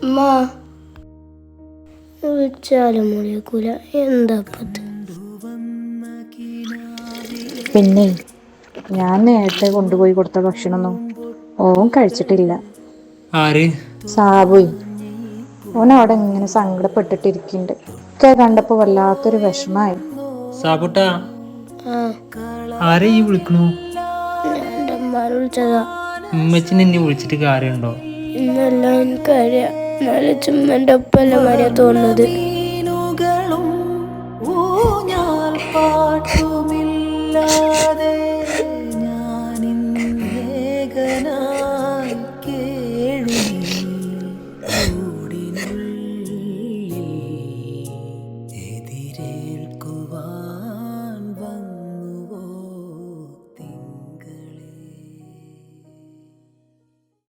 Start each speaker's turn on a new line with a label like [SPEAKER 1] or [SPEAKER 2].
[SPEAKER 1] അമ്മ വിളിച്ചാലും മുളിയക്കൂല എന്താ
[SPEAKER 2] പിന്നെ ഞാൻ നേരത്തെ കൊണ്ടുപോയി കൊടുത്ത ഭക്ഷണമൊന്നും ഓൻ കഴിച്ചിട്ടില്ല.
[SPEAKER 3] ആര്?
[SPEAKER 2] സാബുയി. ഓൻ അവിടെ ഇങ്ങനെ സങ്കടപ്പെട്ടിട്ടിരിക്കുന്നുണ്ട്. ഒക്കെ കണ്ടപ്പോ വല്ലാത്തൊരു വിഷമായി
[SPEAKER 3] സാബുട്ടാ ആരെ ഈ വിളിക്കണു
[SPEAKER 1] വിളിച്ചതാ.
[SPEAKER 3] ഉമ്മച്ചിനെ എന്നെ വിളിച്ചിട്ട് കാര്യമുണ്ടോ?
[SPEAKER 1] ഇന്നെല്ലാം എനിക്കറിയാം എന്നാലും ചുമ്മന്റെ ഒപ്പമല്ല മരിയ തോന്നുന്നത്.